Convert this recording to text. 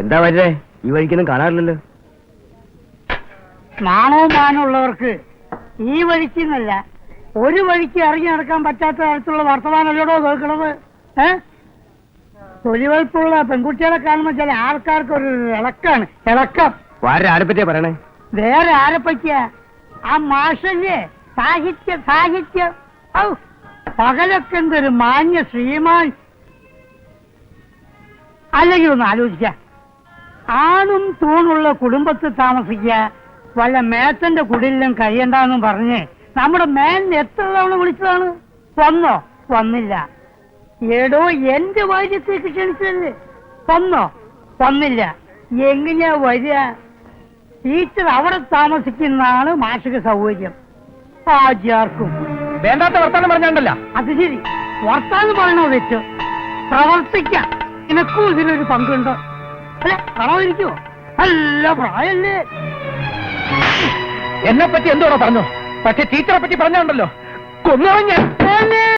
എന്താ വരേ ഈ വഴിക്കൊന്നും കാണാറില്ലല്ലോ. നാണവും മാനമുള്ളവർക്ക് ഈ വഴിക്ക് എന്നല്ല ഒരു വഴിക്ക് ഇറങ്ങി നടക്കാൻ പറ്റാത്ത തരത്തിലുള്ള വർത്തമാനമല്ലോടോ കേൾക്കണത്? ഏ? തൊലിവൽപ്പുള്ള പെൺകുട്ടികളെ കാണുമ്പോൾ ചില ആൾക്കാർക്ക് ഒരു ഇളക്കാണ്. ഇളക്കം. വേറെ ആരെ പറ്റിയാ പറയണേ? വേറെ ആരെ പറ്റിയ? ആ മാഷല്ലേ സാഹിത്യ സാഹിത്യം. ഔ പകലൊക്കെ എന്തൊരു മാന്യ ശ്രീമാൻ. അല്ലെങ്കിൽ ഒന്ന് ആലോചിക്ക. ആണും തൂണുള്ള കുടുംബത്തിൽ താമസിക്കുക വല്ല മേത്തന്റെ കുടിലും കഴിയണ്ടെന്നും പറഞ്ഞ് നമ്മുടെ മേൻ എത്ര തവണ വിളിച്ചതാണ്? വന്നോ? വന്നില്ല. ഏടോ എന്റെ വൈദ്യത്തെ ക്ഷണിച്ചല്ലേ വന്നോ? വന്നില്ല. എങ്ങനെയാ വരിക? ടീച്ചർ അവിടെ താമസിക്കുന്നതാണ് മാഷിക സൗകര്യം. ആചാർക്കും വേണ്ടാത്ത വർത്താനം പറഞ്ഞാണ്ടല്ല. അത് ശരി. വർത്താനം പറയണോ തെറ്റ്. പ്രവർത്തിക്കാം. എനക്കും ഇതിലൊരു പങ്കുണ്ടോ? അല്ലെ പ്രായല്ലേ. എന്നെ പറ്റി എന്തോടാ പറഞ്ഞു? പക്ഷെ ടീച്ചറെ പറ്റി പറഞ്ഞുണ്ടല്ലോ. കൊന്നു?